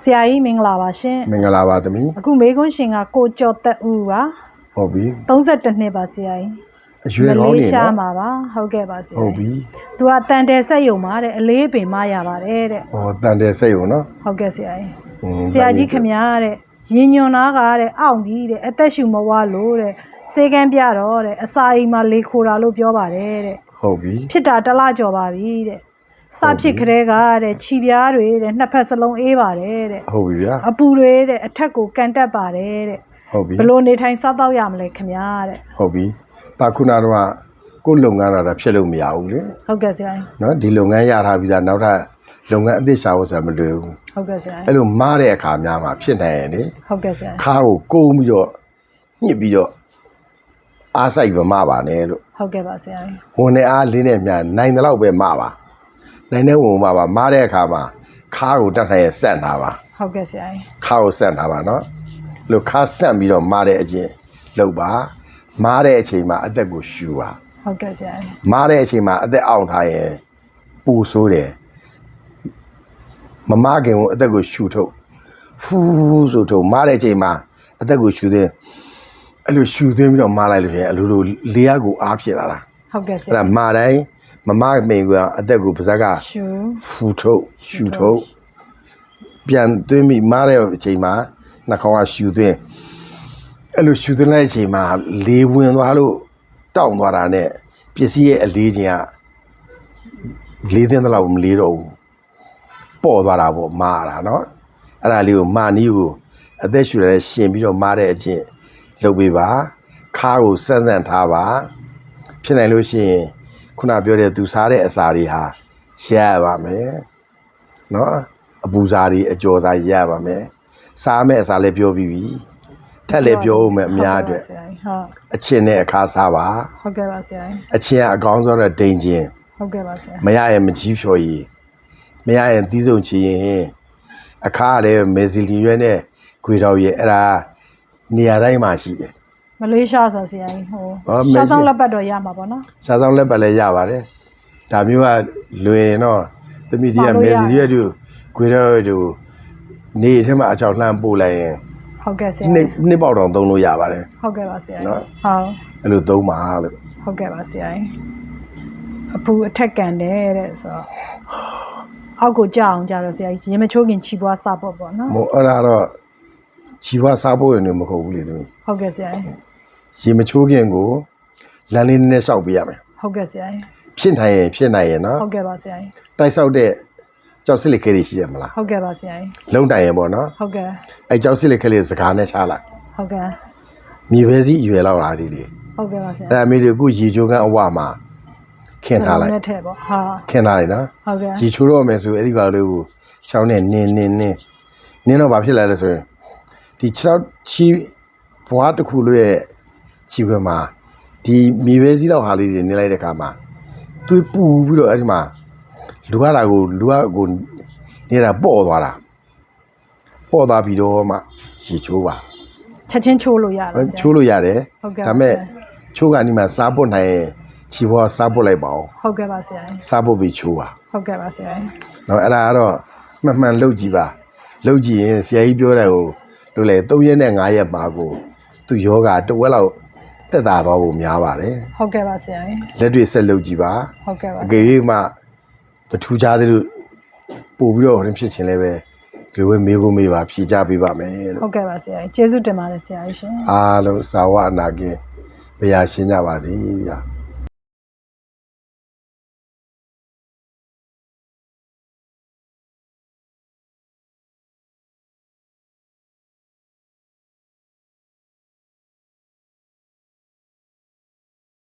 ဆရာကြီးမင်္ဂလာပါရှင်မင်္ဂလာပါသမီးအခုမေကွန်းရှင်ကကိုကျော်သက်ဦးပါဟုတ်ပြီ32နှစ်ပါဆရာကြီးအရွယ်ကောင်းမနေလေးရှားနော်မှာပါဟုတ်ကဲ့ပါဆရာဟုတ်ပြီသူကတန်တယ်ဆက်ယုံပါတဲ့အလေးပင်မရပါတယ်တဲ့ဟောတန်တယ်စိတ်ရောနော်ဟုတ်ကဲ့ဆရာကြီးဟွန်းဆရာကြီးခမညာတဲ့ရင်ညွန်နာကတဲ့အောင့်ကြီးတဲ့အသက်ရှူမဝလို့တဲ့စေကန်းပြတော့တဲ့အစာအိမ်မှာလေခိုတာလို့ပြောပါတယ်တဲ့ဟုတ်ပြီဖြစ်တာတစ်လကျော်ပါပြီတဲ့ စဖြစ်ခရဲကတဲ့ခြိပြားတွေတဲ့နှစ်ဖက်စလုံးအေးပါတယ်တဲ့ဟုတ်ပြီဗျာအပူတွေတဲ့အထက်ကိုကန်တက်ပါတယ်တဲ့ဟုတ်ပြီဘလို့နေထိုင်စားတော့ရမလဲခင်ဗျာတဲ့ဟုတ်ပြီတာခုနတော့ကိုယ်လုပ်ငန်းတော့ဖြစ်လို့မရဘူးလေဟုတ်ကဲ့ဆရာကြီးနော်ဒီလုပ်ငန်းရထားပြီးသားနောက်ထပ်လုပ်ငန်းအသစ်ရှာဖို့ဆိုတာမလွယ်ဘူးဟုတ်ကဲ့ဆရာကြီးအဲ့လိုမားတဲ့အခါများမှာဖြစ်နိုင်ရင်လေဟုတ်ကဲ့ဆရာကြီးခါကိုကုန်းပြီးတော့ညှစ်ပြီးတော့အားဆိုင်မမပါနဲ့လို့ဟုတ်ကဲ့ပါဆရာကြီးဝင်နေအားလေးနဲ့မြန်နိုင်တဲ့လောက်ပဲမပါ နိုင်တဲ့ဝင်မပါမားတဲ့အခါမှာခါကိုတတ်နိုင်ရဆက်တာပါဟုတ်ကဲ့ဆရာကြီးခါကိုဆက်တာပါနော်လို့ခါဆက်ပြီးတော့မားတဲ့အချင်းလုပ်ပါမားတဲ့အချိန်မှာအသက်ကိုရှူပါဟုတ်ကဲ့ဆရာကြီးမားတဲ့အချိန်မှာအသက်အောင်ထားရင်ပူဆိုးတယ်မမခင်ကိုအသက်ကိုရှူထုတ်ဖူးဆိုထုတ်မားတဲ့အချိန်မှာအသက်ကိုရှူသွင်းအဲ့လိုရှူသွင်းပြီးတော့မားလိုက်လို့ရှိရင်အလိုလိုလေယာကိုအားဖြစ်လာတာဟုတ်ကဲ့ဆအဲ့ရာဒါမာတိုင်း မမမိန်ကအသက်ကိုပါဇက်က ရှူ ဖူထုတ်ရှူထုတ်ပြန်သွင်းပြီးမားတဲ့အချိန်မှာနှာခေါင်းကရှူသွင်းအဲ့လိုရှူသွင်းလိုက်တဲ့အချိန်မှာလေဝင်သွားလို့တောင့်သွားတာနဲ့ပစ္စည်းရဲ့အလေးချင်းကလေးသိန်းတော့မလေးတော့ဘူးပေါ့သွားတာပေါ့မာတာเนาะအဲ့ဒါလေးကိုမာနီးကိုအသက်ရှူရတဲ့ရှင်ပြီးတော့မာတဲ့အချင်းလုပ်ပေးပါခါကိုစမ်းစမ်းထားပါဖြစ်နိုင်လို့ရှိရင် ခုနပြောတဲ့သူစားတဲ့အစာတွေဟာရရပါမယ်နော်အပူစားတွေအကြော်စားရရပါမယ်စားမဲ့အစာလည်းပြောပြီးပြီထက်လည်းပြောဦးမယ်အများအတွက်ဟုတ်အချင်းနဲ့အခါစားပါဟုတ်ကဲ့ပါဆရာအချင်းကအကောင်းဆုံးတော့ဒိန်ချင်းဟုတ်ကဲ့ပါဆရာမရရင်မကြီးဖြော်ရည်မရရင်တီးဆုံချရင်အခါကလည်းမေဇီလီရွဲနဲ့ဂွေတော်ရဲ့အဲ့ဒါနေရာတိုင်းမှာရှိတယ် မလေးရှားဆိုဆရာကြီးဟိုဟောမလေးရှားရှားဆောင်လက်ပတ်တော့ရမှာပေါ့နော်ရှားဆောင်လက်ပတ်လည်းရပါတယ်ဒါမျိုးကလွင်တော့သမီးကြီးကပါလို့မေရတယ်ဇီလီရွဲတို့ခွေတော်တို့နေထဲမှာအချောက်လှမ်းပို့လိုက်ရင်ဟုတ်ကဲ့ဆရာနှစ်ကြီးနှစ်ပေါက်တောင်သုံးလို့ရပါတယ်ဟုတ်ကဲ့ပါဆရာကြီးနော်ဟုတ်အဲ့လိုသုံးပါလို့ဟုတ်ကဲ့ပါဆရာကြီးအပူအထက်ကန်တယ်တဲ့ဆိုတော့အောက်ကိုကြအောင်ကြတော့ဆရာကြီးရင်မချိုးခင်ခြီပွားစပေါ့ပေါ့နော်မို့အဲ့ဒါတော့ခြီဝါစားဖို့ရင်လည်းမဟုတ်ဘူးလေသမီးဟုတ်ကဲ့ဆရာကြီး ရေမချိုးခင်ကိုလမ်းလေးနည်းနည်းစောက်ပေးရမယ်ဟုတ်ကဲ့ဆရာကြီးဖြစ်နိုင်ရင်ဖြစ်နိုင်ရင်နော်ဟုတ်ကဲ့ပါဆရာကြီးတိုက်ဆောက်တဲ့ကြောက်စစ်လက်ခဲတွေရှိရမလားဟုတ်ကဲ့ပါဆရာကြီးလုံတိုင်ရင်ပေါ့နော်ဟုတ်ကဲ့အဲကြောက်စစ်လက်ခဲလေးစကားနဲ့ချလိုက်ဟုတ်ကဲ့မြေပဲစီအရွယ်လောက်လားဒီလေဟုတ်ကဲ့ပါဆရာအဲအမေတို့အခုရေချိုးကန်းအဝမှာခင်းထားလိုက်နဲ့ထဲပေါ့ဟာခင်းထားလိုက်နော်ဟုတ်ကဲ့ရေချိုးတော့မယ်ဆိုအဲ့ဒီကောင်လေးကိုချောင်းနဲ့နင်းနင်းနင်းနင်းတော့ဘာဖြစ်လဲလဲဆိုရင်ဒီချောင်းချီဘွားတစ်ခုလို့ရဲ့ ချီခွဲမှာဒီမြေပဲစီလောက်ဟာလေးတွေနင်းလိုက်တဲ့ခါမှာသွေးပူပြီးတော့အဲ့ဒီမှာလူရတာကိုလူကကိုနေတာပေါ့သွားတာပေါ့သွားပြီးတော့မှရေချိုးပါချက်ချင်းချိုးလို့ရတယ်ဆရာချိုးလို့ရတယ်ဟုတ်ကဲ့ဒါပေမဲ့ပါဆရာချိုးကနီမှာစားပုတ်နိုင်ရင်ချီဘွားစားပုတ်လိုက်ပါဦးဟုတ်ကဲ့ပါဆရာကြီးစားပုတ်ပြီးချိုးပါဟုတ်ကဲ့ပါဆရာကြီးနော်အဲ့ဒါကတော့မှန်မှန်လုပ်ကြည့်ပါလုပ်ကြည့်ရင်ဆရာကြီးပြောတယ်ဟိုလို့လေ3ရက်နဲ့5ရက်မှာကိုသူယောဂတစ်ဝက်လောက် တက်တာသွားဖို့များပါတယ်ဟုတ်ကဲ့ပါဆရာကြီးလက်တွေဆက်လုပ်ကြည့်ပါဟုတ်ကဲ့ပါအကယ်၍မှမထူးခြားသေးလို့ပို့ပြီးတော့ဟင်းဖြစ်ခြင်းလည်းပဲဒီလိုပဲမေးဖို့မေးပါဖြေကြပေးပါမယ်လို့ဟုတ်ကဲ့ပါဆရာကြီးကျေးဇူးတင်ပါတယ်ဆရာကြီးရှင်အားလုံးစာဝအနာကင်းဘုရားရှင်းကြပါစေဗျာ